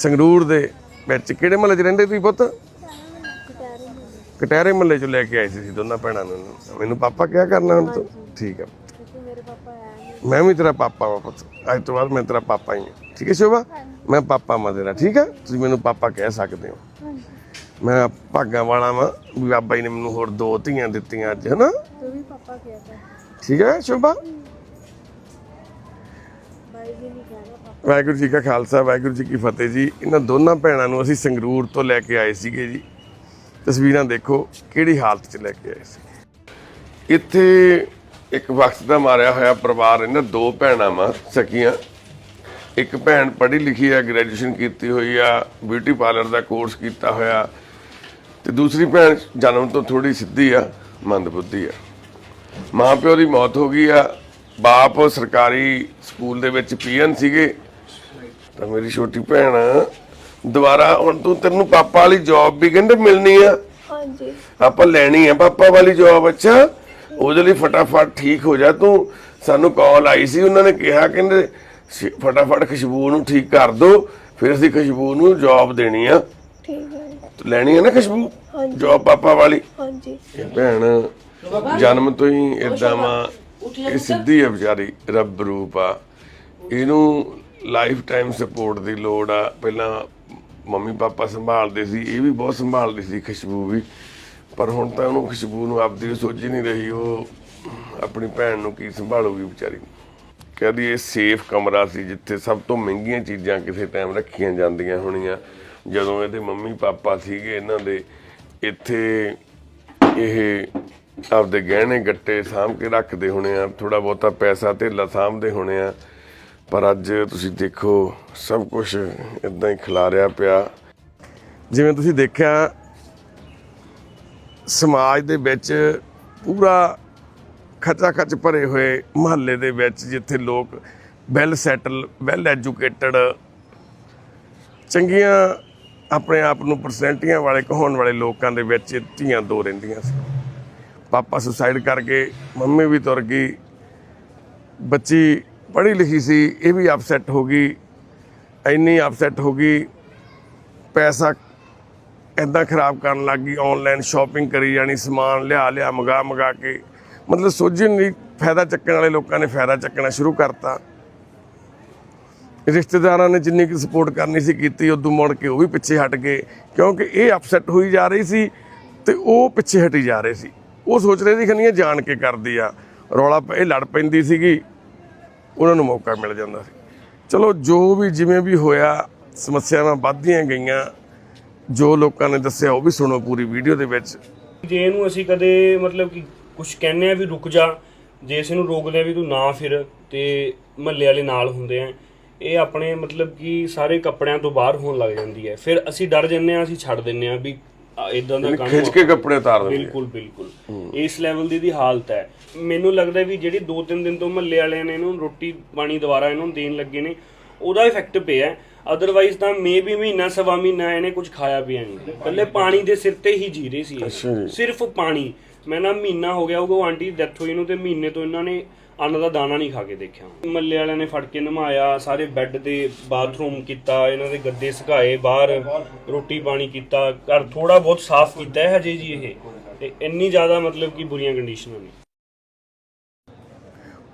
ਸੰਗਰੂਰ ਦੇ ਵਿੱਚ ਕਿਹੜੇ ਮਹੱਲੇ 'ਚ ਰਹਿੰਦੇ ਤੁਸੀਂ ਪੁੱਤ? ਕਟਹਿਰੇ ਮਹੱਲੇ 'ਚੋਂ ਲੈ ਕੇ ਆਏ ਸੀ ਦੋਨਾਂ ਭੈਣਾਂ ਨੂੰ। ਮੈਨੂੰ ਪਾਪਾ ਕਿਹਾ ਕਰਨਾ ਹੁਣ ਤੂੰ? ਠੀਕ ਨਹੀਂ। ਮੈਂ ਵੀ ਤੇਰਾ ਪਾਪਾ ਵਾ ਪੁੱਤ। ਅੱਜ ਤੋਂ ਬਾਅਦ ਮੈਂ ਤੇਰਾ ਪਾਪਾ ਹੀ ਹਾਂ। ਠੀਕ ਹੈ ਸ਼ੋਭਾ? ਮੈਂ ਪਾਪਾ ਮਾ ਤੇਰਾ ਠੀਕ ਹੈ ਤੁਸੀਂ ਮੈਨੂੰ ਪਾਪਾ ਕਹਿ ਸਕਦੇ ਹੋ। ਮੈਂ ਭਾਗਾਂ ਵਾਲਾ ਵਾਂ। ਵੀ ਬਾਬਾ ਜੀ ਨੇ ਮੈਨੂੰ ਹੋਰ ਦੋ ਧੀਆਂ ਦਿੱਤੀਆਂ ਅੱਜ ਹਨਾ? ਤੂੰ ਵੀ ਪਾਪਾ ਕਹਿਤਾ ਠੀਕ ਹੈ ਸ਼ੋਭਾ ਬਾਈ ਜੀ ਨਹੀਂ ਕਹਿਣਾ ਪਾਪਾ ਵਾਹਿਗੁਰੂ ਜੀ ਕਾ ਖਾਲਸਾ, ਵਾਹਿਗੁਰੂ ਜੀ ਕੀ ਫਤਿਹ ਜੀ। ਇਹਨਾਂ ਦੋਨਾਂ ਭੈਣਾਂ ਨੂੰ ਅਸੀਂ ਸੰਗਰੂਰ ਤੋਂ ਲੈ ਕੇ ਆਏ ਸੀਗੇ ਜੀ। ਤਸਵੀਰਾਂ ਦੇਖੋ, ਕਿਹੜੀ ਹਾਲਤ 'ਚ ਲੈ ਕੇ ਆਏ ਸੀ। ਇੱਥੇ ਇੱਕ ਵਕਤ ਦਾ ਮਾਰਿਆ ਹੋਇਆ ਪਰਿਵਾਰ, ਇਹਨਾਂ ਦੋ ਭੈਣਾਂ ਵਾਂ, ਸਕੀਆਂ। ਇੱਕ ਭੈਣ ਪੜ੍ਹੀ ਲਿਖੀ ਆ ਗ੍ਰੈਜੂਏਸ਼ਨ ਕੀਤੀ ਹੋਈ ਆ ਬਿਊਟੀ ਪਾਰਲਰ ਦਾ ਕੋਰਸ ਕੀਤਾ ਹੋਇਆ। ਤੇ ਦੂਸਰੀ ਭੈਣ ਜਨਮ ਤੋਂ ਥੋੜੀ ਸਿੱਧੀ ਆ, ਮੰਦਬੁੱਧੀ ਆ। ਮਾਂ ਪਿਓ ਦੀ ਮੌਤ ਹੋ ਗਈ ਆ ਬਾਪ ਸਰਕਾਰੀ ਸਕੂਲ ਦੇ ਵਿੱਚ ਪੀਐਨ ਸੀਗੇ। ਤਾਂ ਮੇਰੀ ਛੋਟੀ ਭੈਣ ਦੁਬਾਰਾ ਹੁਣ ਤੂੰ ਤੈਨੂੰ ਪਾਪਾ ਵਾਲੀ ਜੌਬ ਵੀ ਕਹਿੰਦੇ ਮਿਲਣੀ ਆ। ਹਾਂਜੀ। ਆਪਾਂ ਲੈਣੀ ਆ ਪਾਪਾ ਵਾਲੀ ਜੌਬ ਅੱਛਾ। ਉਹਦੇ ਲਈ ਫਟਾਫਟ ਠੀਕ ਹੋ ਜਾ ਤੂੰ। ਸਾਨੂੰ ਕਾਲ ਆਈ ਸੀ ਉਹਨਾਂ ਨੇ ਕਿਹਾ ਕਹਿੰਦੇ ਸ਼- ਫਟਾਫਟ ਖੁਸ਼ਬੂ ਨੂੰ ਠੀਕ ਕਰ ਦੋ ਫਿਰ ਅਸੀਂ ਖੁਸ਼ਬੂ ਨੂੰ ਜੌਬ ਦੇਣੀ ਆ। ਠੀਕ ਹੈ। ਤੂੰ ਲੈਣੀ ਆ ਨਾ ਖੁਸ਼ਬੂ? ਹਾਂਜੀ। ਜੌਬ ਪਾਪਾ ਵਾਲੀ। ਹਾਂਜੀ। ਇਹ ਭੈਣ ਜਨਮ ਤੋਂ ਹੀ ਇਦਾਂ ਵਾ। ਇਹ ਸਿੱਧੀ ਹੈ ਵਿਚਾਰੀ ਰੱਬ ਰੂਪ ਆ। ਇਹਨੂੰ ਲਾਈਫ ਟਾਈਮ ਸਪੋਰਟ ਦੀ ਲੋੜ ਆ। ਪਹਿਲਾਂ ਮੰਮੀ ਪਾਪਾ ਸੰਭਾਲਦੇ ਸੀ ਇਹ ਵੀ ਬਹੁਤ ਸੰਭਾਲਦੀ ਸੀ ਖੁਸ਼ਬੂ ਵੀ। ਪਰ ਹੁਣ ਤਾਂ ਉਹਨੂੰ ਖੁਸ਼ਬੂ ਨੂੰ ਆਪਦੀ ਸੋਚ ਹੀ ਨਹੀਂ ਰਹੀ ਉਹ ਆਪਣੀ ਭੈਣ ਨੂੰ ਕੀ ਸੰਭਾਲੂਗੀ ਵਿਚਾਰੀ। ਕਹਿੰਦੀ ਇਹ ਸੇਫ ਕਮਰਾ ਸੀ ਜਿੱਥੇ ਸਭ ਤੋਂ ਮਹਿੰਗੀਆਂ ਚੀਜ਼ਾਂ ਕਿਸੇ ਟਾਈਮ ਰੱਖੀਆਂ ਜਾਂਦੀਆਂ ਹੋਣੀਆਂ। ਜਦੋਂ ਇਹਦੇ ਮੰਮੀ ਪਾਪਾ ਸੀਗੇ ਇਹਨਾਂ ਦੇ ਇੱਥੇ ਇਹ ਆਪਦੇ ਗਹਿਣੇ ਗੱਟੇ ਸਾਂਭ ਕੇ ਰੱਖਦੇ ਹੋਣੇ ਆ ਥੋੜਾ ਬਹੁਤਾ ਪੈਸਾ ਧੇਲਾ ਸਾਂਭਦੇ ਹੋਣੇ ਆ। ਪਰ ਅੱਜ ਤੁਸੀਂ ਦੇਖੋ, ਸਭ ਕੁਝ ਇਦਾਂ ਹੀ ਖਿਲਾਰਿਆ ਪਿਆ। ਜਿਵੇਂ ਤੁਸੀਂ ਦੇਖਿਆ, ਸਮਾਜ ਦੇ ਵਿੱਚ ਪੂਰਾ ਖਚਾ ਖਚ ਭਰੇ ਹੋਏ ਮਹੱਲੇ ਦੇ ਵਿੱਚ ਜਿੱਥੇ ਲੋਕ ਵੈਲ ਸੈਟਲ ਵੈਲ ਐਜੂਕੇਟਡ ਚੰਗੀਆਂ ਆਪਣੇ ਆਪ ਨੂੰ ਪਰਸੈਂਟੀਆਂ ਵਾਲੇ, ਕਹਾਉਣ ਵਾਲੇ ਲੋਕਾਂ ਦੇ ਵਿੱਚ ਧੀਆਂ ਦੋ ਰਹਿੰਦੀਆਂ ਸੀ। ਪਾਪਾ ਸੁਸਾਈਡ ਕਰ ਗਏ ਮੰਮੀ ਵੀ ਤੁਰ ਗਈ। ਬੱਚੀ ਪੜ੍ਹੀ ਲਿਖੀ ਸੀ, ਇਹ ਵੀ ਅਪਸੈਟ ਹੋ ਗਈ। ਇੰਨੀ ਅਪਸੈਟ ਹੋ ਗਈ, ਪੈਸਾ ਐਦਾਂ ਖਰਾਬ ਕਰਨ ਲੱਗ ਗਈ ਆਨਲਾਈਨ ਸ਼ਾਪਿੰਗ ਕਰੀ ਜਾਣੀ, ਸਮਾਨ ਲਿਆ ਲਿਆ, ਮੰਗਾ ਮੰਗਾ ਕੇ। ਮਤਲਬ ਸੋਝੀ ਨਹੀਂ ਫਾਇਦਾ ਚੱਕਣ ਵਾਲੇ ਲੋਕਾਂ ਨੇ ਫਾਇਦਾ ਚੱਕਣਾ ਸ਼ੁਰੂ ਕਰਤਾ। ਰਿਸ਼ਤੇਦਾਰਾਂ ਨੇ ਜਿੰਨੀ ਕੁ ਸਪੋਰਟ ਕਰਨੀ ਸੀ ਕੀਤੀ, ਉਦੋਂ ਮੁੜ ਕੇ ਉਹ ਵੀ ਪਿੱਛੇ ਹਟ ਗਏ। ਕਿਉਂਕਿ ਇਹ ਅਪਸੈਟ ਹੋਈ ਜਾ ਰਹੀ ਸੀ ਤੇ ਉਹ ਪਿੱਛੇ ਹਟੀ ਜਾ ਰਹੇ ਸੀ। ਉਹ ਸੋਚ ਰਹੇ ਸੀ ਖਨੀਆਂ ਜਾਣ ਕੇ ਕਰਦੀ ਆ। ਰੌਲਾ ਇਹ ਲੜ ਪੈਂਦੀ ਸੀਗੀ। ਉਹਨਾਂ ਨੂੰ ਮੌਕਾ ਮਿਲ ਜਾਂਦਾ ਸੀ। ਚਲੋ, ਜੋ ਵੀ ਜਿਵੇਂ ਵੀ ਹੋਇਆ, ਸਮੱਸਿਆਵਾਂ ਵੱਧਦੀਆਂ ਗਈਆਂ। ਜੋ ਲੋਕਾਂ ਨੇ ਦੱਸਿਆ, ਉਹ ਵੀ ਸੁਣੋ ਪੂਰੀ ਵੀਡੀਓ ਦੇ ਵਿੱਚ। ਜੇ ਇਹਨੂੰ ਅਸੀਂ ਕਦੇ ਮਤਲਬ ਕਿ ਕੁਝ ਕਹਿੰਨੇ ਆ ਵੀ ਰੁਕ ਜਾ, ਜੇ ਇਸ ਨੂੰ ਰੋਕਦੇ ਆ ਵੀ ਤੂੰ ਨਾ ਫਿਰ ਤੇ ਮਹੱਲੇ ਵਾਲੇ ਨਾਲ ਹੁੰਦੇ ਆ, ਇਹ ਆਪਣੇ ਮਤਲਬ ਕਿ ਸਾਰੇ ਕੱਪੜਿਆਂ ਤੋਂ ਬਾਹਰ ਹੋਣ ਲੱਗ ਜਾਂਦੀ ਹੈ। ਫਿਰ ਅਸੀਂ ਡਰ ਜੰਨੇ ਆ, ਅਸੀਂ ਛੱਡ ਦਿੰਨੇ ਆ ਵੀ ਇਦਾਂ ਦਾ ਕੰਮ ਖਿੱਚ ਕੇ ਕੱਪੜੇ ਉਤਾਰ ਦਿੰਦੇ ਬਿਲਕੁਲ ਬਿਲਕੁਲ। ਇਸ ਲੈਵਲ ਦੀ ਦੀ ਹਾਲਤ ਹੈ। ਮੈਨੂੰ ਲੱਗਦਾ ਵੀ ਜਿਹੜੀ 2-3 ਦਿਨ ਤੋਂ ਮਹੱਲੇ ਵਾਲਿਆਂ ਨੇ ਇਹਨੂੰ ਰੋਟੀ ਪਾਣੀ ਦੁਬਾਰਾ ਇਹਨੂੰ ਦੇਣ ਲੱਗੇ ਨੇ ਉਹਦਾ ਇਫੈਕਟ ਪਿਆ ਅਦਰਵਾਈਜ਼ ਤਾਂ ਮੇ ਵੀ ਮਹੀਨਾ ਸਵਾ ਮਹੀਨਾ ਇਹਨੇ ਕੁਝ ਖਾਇਆ ਪੀਆ ਨਹੀਂ। ਕੱਲੇ ਪਾਣੀ ਦੇ ਸਿਰ ਤੇ ਹੀ ਜੀ ਰਹੇ ਸੀ। ਸਿਰਫ ਪਾਣੀ। ਮੈਂ ਨਾ ਮਹੀਨਾ ਹੋ ਗਿਆ ਉਹ ਆਂਟੀ ਡੈਥ ਹੋਈ ਨੂੰ ਤੇ ਮਹੀਨੇ ਤੋਂ ਇਹਨਾਂ ਨੇ ਅੰਨ ਦਾ ਦਾਣਾ ਨਹੀਂ ਖਾ ਕੇ ਦੇਖਿਆ। ਮੱਲੇ ਵਾਲਿਆਂ ਨੇ ਫੜ ਕੇ ਨਮਾਇਆ, ਸਾਰੇ ਬੈੱਡ ਦੇ ਬਾਥਰੂਮ ਕੀਤਾ, ਇਹਨਾਂ ਦੇ ਗੱਦੇ ਸੁਕਾਏ, ਬਾਹਰ ਰੋਟੀ ਪਾਣੀ ਕੀਤਾ, ਘਰ ਥੋੜਾ ਬਹੁਤ ਸਾਫ਼ ਕੀਤਾ ਹੈ ਹਜੇ ਜੀ ਇਹ। ਤੇ ਇੰਨੀ ਜ਼ਿਆਦਾ ਮਤਲਬ ਕਿ ਬੁਰੀਆਂ ਕੰਡੀਸ਼ਨਾਂ ਨੇ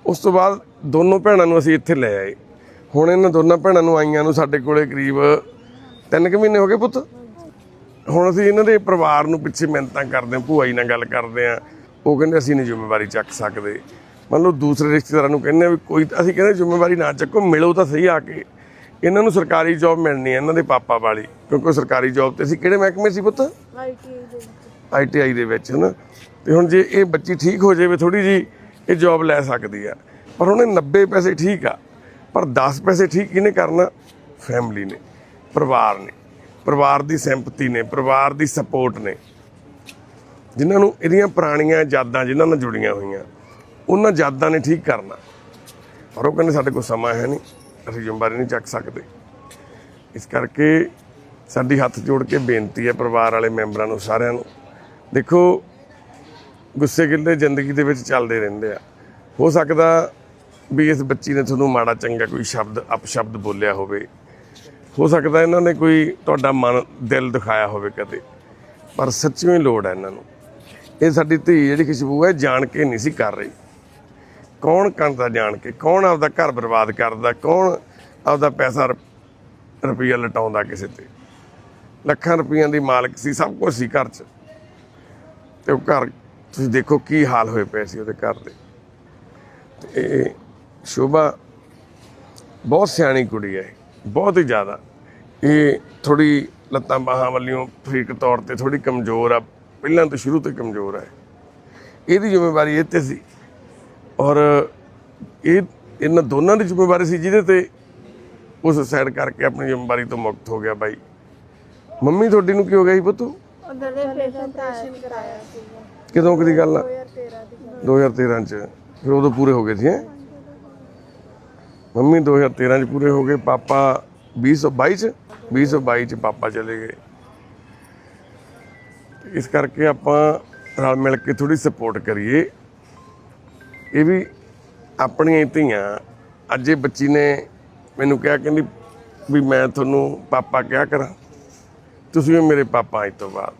ਉਸ ਤੋਂ ਬਾਅਦ ਦੋਨੋਂ ਭੈਣਾਂ ਨੂੰ ਅਸੀਂ ਇੱਥੇ ਲੈ ਆਏ। ਹੁਣ ਇਹਨਾਂ ਦੋਨਾਂ ਭੈਣਾਂ ਨੂੰ ਆਈਆਂ ਨੂੰ ਸਾਡੇ ਕੋਲੇ ਕਰੀਬ 3 ਕੁ ਮਹੀਨੇ ਹੋ ਗਏ ਪੁੱਤ। ਹੁਣ ਅਸੀਂ ਇਹਨਾਂ ਦੇ ਪਰਿਵਾਰ ਨੂੰ ਪਿੱਛੇ ਮਿਹਨਤਾਂ ਕਰਦੇ ਹਾਂ, ਭੂਆ ਜੀ ਨਾਲ ਗੱਲ ਕਰਦੇ ਹਾਂ। ਉਹ ਕਹਿੰਦੇ ਅਸੀਂ ਨਹੀਂ ਜ਼ਿੰਮੇਵਾਰੀ ਚੱਕ ਸਕਦੇ। ਮੰਨ ਲਓ ਦੂਸਰੇ ਰਿਸ਼ਤੇਦਾਰਾਂ ਨੂੰ ਕਹਿੰਦੇ ਆ ਵੀ ਕੋਈ ਅਸੀਂ ਕਹਿੰਦੇ ਜ਼ਿੰਮੇਵਾਰੀ ਨਾ ਚੱਕੋ, ਮਿਲੋ ਤਾਂ ਸਹੀ ਆ ਕੇ। ਇਹਨਾਂ ਨੂੰ ਸਰਕਾਰੀ ਜੌਬ ਮਿਲਣੀ ਹੈ ਇਹਨਾਂ ਦੇ ਪਾਪਾ ਵਾਲੀ, ਕਿਉਂਕਿ ਉਹ ਸਰਕਾਰੀ ਜੌਬ ਤੇ ਸੀ। ਕਿਹੜੇ ਮਹਿਕਮੇ ਸੀ ਪੁੱਤ? ਆਈਟੀਆਈ ਦੇ ਵਿੱਚ ਆਈਟੀਆਈ ਦੇ ਵਿੱਚ। ਹਨਾ? ਤੇ ਹੁਣ ਜੇ ਇਹ ਬੱਚੀ ਠੀਕ ਹੋ ਜਾਵੇ ਥੋੜੀ ਜੀ ਇਹ ਜੌਬ ਲੈ ਸਕਦੀ ਆ। ਪਰ ਉਹਨੇ 90 ਪੈਸੇ ਠੀਕ ਆ, ਪਰ 10 ਪੈਸੇ ਠੀਕ ਕਿਹਨੇ ਕਰਨਾ? ਫੈਮਿਲੀ ਨੇ, ਪਰਿਵਾਰ ਨੇ। ਪਰਿਵਾਰ ਦੀ ਸਿੰਪਥੀ ਨੇ, ਪਰਿਵਾਰ ਦੀ ਸਪੋਰਟ ਨੇ। ਜਿਨ੍ਹਾਂ ਨੂੰ ਇਹਦੀਆਂ ਪੁਰਾਣੀਆਂ ਯਾਦਾਂ, ਜਿਨ੍ਹਾਂ ਨਾਲ ਜੁੜੀਆਂ ਹੋਈਆਂ। ਉਹਨਾਂ ਯਾਦਾਂ ਨੇ ਠੀਕ ਕਰਨਾ। ਪਰ ਉਹ ਕਹਿੰਦੇ ਸਾਡੇ ਕੋਲ ਸਮਾਂ ਹੈ ਨਹੀਂ, ਅਸੀਂ ਜ਼ਿੰਮੇਵਾਰੀ ਨਹੀਂ ਚੱਕ ਸਕਦੇ। ਇਸ ਕਰਕੇ ਸਾਡੀ ਹੱਥ ਜੋੜ ਕੇ ਬੇਨਤੀ ਹੈ ਪਰਿਵਾਰ ਵਾਲੇ ਮੈਂਬਰਾਂ ਨੂੰ, ਸਾਰਿਆਂ ਨੂੰ। ਦੇਖੋ, ਗੁੱਸੇ ਗਿੱਲੇ ਜ਼ਿੰਦਗੀ ਦੇ ਵਿੱਚ ਚੱਲਦੇ ਰਹਿੰਦੇ ਆ। ਹੋ ਸਕਦਾ ਵੀ ਇਸ ਬੱਚੀ ਨੇ ਤੁਹਾਨੂੰ ਮਾੜਾ ਚੰਗਾ ਕੋਈ ਸ਼ਬਦ, ਅਪਸ਼ਬਦ ਬੋਲਿਆ ਹੋਵੇ। ਹੋ ਸਕਦਾ ਇਹਨਾਂ ਨੇ ਕੋਈ ਤੁਹਾਡਾ ਮਨ, ਦਿਲ ਦਿਖਾਇਆ ਹੋਵੇ ਕਦੇ। ਪਰ ਸੱਚੀਓ ਲੋੜ ਹੈ ਇਹਨਾਂ ਨੂੰ। ਇਹ ਸਾਡੀ ਧੀ ਜਿਹੜੀ ਖੁਸ਼ਬੂ ਹੈ, ਜਾਣ ਕੇ ਨਹੀਂ ਸੀ ਕਰ ਰਹੀ। ਕੌਣ ਕਰਦਾ ਜਾਣ ਕੇ, ਕੌਣ ਆਪਦਾ ਘਰ ਬਰਬਾਦ ਕਰਦਾ, ਕੌਣ ਆਪਦਾ ਪੈਸਾ ਰੁਪਈਆ ਲਟਾਉਂਦਾ ਕਿਸੇ ਤੇ। ਲੱਖਾਂ ਰੁਪਈਆਂ ਦੀ ਮਾਲਕ ਸੀ, ਸਭ ਕੁਝ ਸੀ ਘਰ 'ਚ। ਤੇ ਉਹ ਘਰ, ਤੁਸੀਂ ਦੇਖੋ ਕੀ ਹਾਲ ਹੋਏ ਪਏ ਸੀ ਉਹਦੇ ਘਰ ਦੇ। ਤੇ ਇਹ ਸ਼ੋਭਾ ਬਹੁਤ ਸਿਆਣੀ ਕੁੜੀ ਹੈ, ਬਹੁਤ ਹੀ ਜ਼ਿਆਦਾ। ਇਹ ਥੋੜੀ ਲੱਤਾਂ ਬਾਹਾਂ ਵੱਲੋਂ ਫਰੀਕ ਤੌਰ ਤੇ ਥੋੜੀ ਕਮਜ਼ੋਰ ਆ, ਪਹਿਲਾਂ ਤੋਂ ਸ਼ੁਰੂ ਤੋਂ ਕਮਜ਼ੋਰ ਹੈ। ਇਹਦੀ ਜ਼ਿੰਮੇਵਾਰੀ ਇਹ ਤੇ ਸੀ। ਔਰ ਇਹ ਇਹਨਾਂ ਦੋਨਾਂ ਦੀ ਜ਼ਿੰਮੇਵਾਰੀ ਸੀ ਜਿਹਦੇ ਤੇ ਉਸ ਸਾਈਡ ਕਰਕੇ ਆਪਣੀ ਜ਼ਿੰਮੇਵਾਰੀ ਤੋਂ ਮੁਕਤ ਹੋ ਗਿਆ ਬਾਈ। ਮੰਮੀ ਤੁਹਾਡੀ ਨੂੰ ਕੀ ਹੋ ਗਿਆ ਸੀ ਪੁੱਤੂ? ਦੇ ਪੇਸ਼ੈਂਟ ਆਪਰੇਸ਼ਨ ਕਰਾਇਆ ਸੀ ਕਦੋਂ ਕਦੀ ਗੱਲ ਆ? 2013 ਦੀ। 2013 ਚ। ਫਿਰ ਉਦੋਂ ਪੂਰੇ ਹੋ ਗਏ ਸੀ ਹੈਂ? ਮੰਮੀ 2013 ਚ ਪੂਰੇ ਹੋ ਗਏ। ਪਾਪਾ 2022 ਚ 2022 ਚ ਪਾਪਾ ਚਲੇ ਗਏ। ਇਸ ਕਰਕੇ ਆਪਾਂ ਰਲ ਮਿਲ ਕੇ ਥੋੜੀ ਸਪੋਰਟ ਕਰੀਏ। ਇਹ ਵੀ ਆਪਣੀਆਂ ਹੀ ਧੀਆਂ। ਅੱਜ ਇਹ ਬੱਚੀ ਨੇ ਮੈਨੂੰ ਕਿਹਾ, ਕਹਿੰਦੀ ਵੀ ਮੈਂ ਤੁਹਾਨੂੰ ਪਾਪਾ ਕਿਹਾ ਕਰਾਂ। ਤੁਸੀਂ ਵੀ ਮੇਰੇ ਪਾਪਾ ਅੱਜ ਤੋਂ ਬਾਅਦ।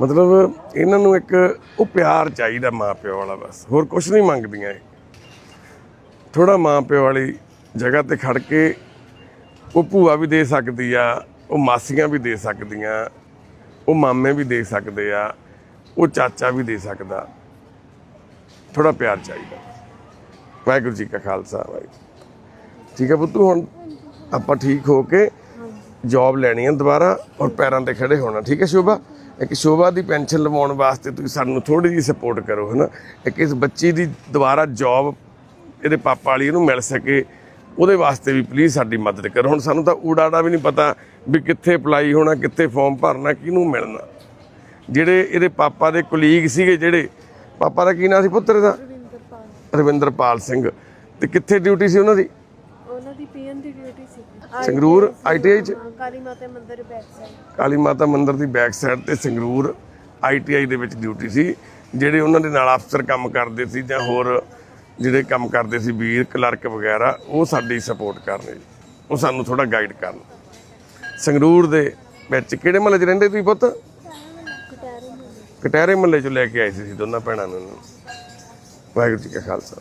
ਮਤਲਬ ਇਹਨਾਂ ਨੂੰ ਇੱਕ ਉਹ ਪਿਆਰ ਚਾਹੀਦਾ ਮਾਂ ਪਿਓ ਵਾਲਾ ਬਸ। ਹੋਰ ਕੁਝ ਨਹੀਂ ਮੰਗਦੀਆਂ ਇਹ। ਥੋੜਾ ਮਾਂ ਪਿਓ ਵਾਲੀ ਜਗ੍ਹਾ ਤੇ ਖੜ ਕੇ ਉਹ ਭੂਆ ਵੀ ਦੇ ਸਕਦੀ ਆ, ਉਹ ਮਾਸੀਆਂ ਵੀ ਦੇ ਸਕਦੀਆਂ, ਉਹ ਮਾਮੇ ਵੀ ਦੇ ਸਕਦੇ ਆ, ਉਹ ਚਾਚਾ ਵੀ ਦੇ ਸਕਦਾ। ਥੋੜਾ ਪਿਆਰ ਚਾਹੀਦਾ। ਵਾਹਿਗੁਰੂ ਜੀ ਕਾ ਖਾਲਸਾ, ਵਾਹਿਗੁਰੂ ਠੀਕ ਹੈ ਪੁੱਤੂ, ਹੁਣ ਆਪਾਂ ਠੀਕ ਹੋ ਕੇ ਜੌਬ ਲੈਣੀ ਹੈ ਦੁਬਾਰਾ ਔਰ ਪੈਰਾਂ ਤੇ ਖੜੇ ਹੋਣਾ, ਠੀਕ ਹੈ ਸ਼ੋਭਾ? ਇੱਕ ਸ਼ੋਭਾ ਦੀ ਪੈਨਸ਼ਨ ਲਵਾਉਣ ਵਾਸਤੇ ਤੁਸੀਂ ਸਾਨੂੰ ਥੋੜੀ ਜਿਹੀ ਸਪੋਰਟ ਕਰੋ, ਹਨਾ? ਇੱਕ ਇਸ ਬੱਚੀ ਦੀ ਦੁਬਾਰਾ ਜੌਬ ਇਹਦੇ ਪਾਪਾ ਵਾਲੀ ਇਹਨੂੰ ਮਿਲ ਸਕੇ, ਉਹਦੇ ਵਾਸਤੇ ਵੀ ਪਲੀਜ਼ ਸਾਡੀ ਮਦਦ ਕਰੋ। ਹੁਣ ਸਾਨੂੰ ਤਾਂ ਊੜਾੜਾ ਵੀ ਨਹੀਂ ਪਤਾ ਵੀ ਕਿੱਥੇ ਅਪਲਾਈ ਹੋਣਾ, ਕਿੱਥੇ ਫਾਰਮ ਭਰਨਾ, ਕਿਹਨੂੰ ਮਿਲਣਾ। ਜਿਹੜੇ ਇਹਦੇ ਪਾਪਾ ਦੇ ਕੁਲੀਗ ਸੀਗੇ ਜਿਹੜੇ ਪਾਪਾ ਦਾ ਕੀ ਨਾਂ ਸੀ ਪੁੱਤਰ ਦਾ? ਰਵਿੰਦਰਪਾਲ ਸਿੰਘ। ਤੇ ਕਿੱਥੇ ਡਿਊਟੀ ਸੀ ਉਹਨਾਂ ਦੀ? ਉਹਨਾਂ ਦੀ ਪੀਐਨ ਦੀ ਡਿਊਟੀ ਸੀ। ਸੰਗਰੂਰ ਆਈਟੀਆਈ ਚ? ਕਾਲੀ ਮਾਤਾ ਮੰਦਿਰ ਬੈਕ ਸਾਈਡ ਕਾਲੀ ਮਾਤਾ ਮੰਦਿਰ ਦੀ ਬੈਕ ਸਾਈਡ ਤੇ ਸੰਗਰੂਰ ਆਈਟੀਆਈ ਦੇ ਵਿੱਚ ਡਿਊਟੀ ਸੀ ਜਿਹੜੇ ਉਹਨਾਂ ਦੇ ਨਾਲ ਅਫਸਰ ਕੰਮ ਕਰਦੇ ਸੀ ਜਾਂ ਹੋਰ ਜਿਹੜੇ ਕੰਮ ਕਰਦੇ ਸੀ ਵੀਰ ਕਲਰਕ ਵਗੈਰਾ ਉਹ ਸਾਡੀ ਸਪੋਰਟ ਕਰਨੇ ਜੀ। ਉਹ ਸਾਨੂੰ ਥੋੜਾ ਗਾਈਡ ਕਰਨ। ਸੰਗਰੂਰ ਦੇ ਵਿੱਚ ਕਿਹੜੇ ਮਹੱਲੇ 'ਚ ਰਹਿੰਦੇ ਤੁਸੀਂ ਪੁੱਤ? ਕਟਹਿਰੇ ਮਹੱਲੇ 'ਚੋਂ ਲੈ ਕੇ ਆਏ ਸੀ ਦੋਨਾਂ ਭੈਣਾਂ ਨੂੰ। ਵਾਹਿਗੁਰੂ ਜੀ ਕਾ ਖਾਲਸਾ।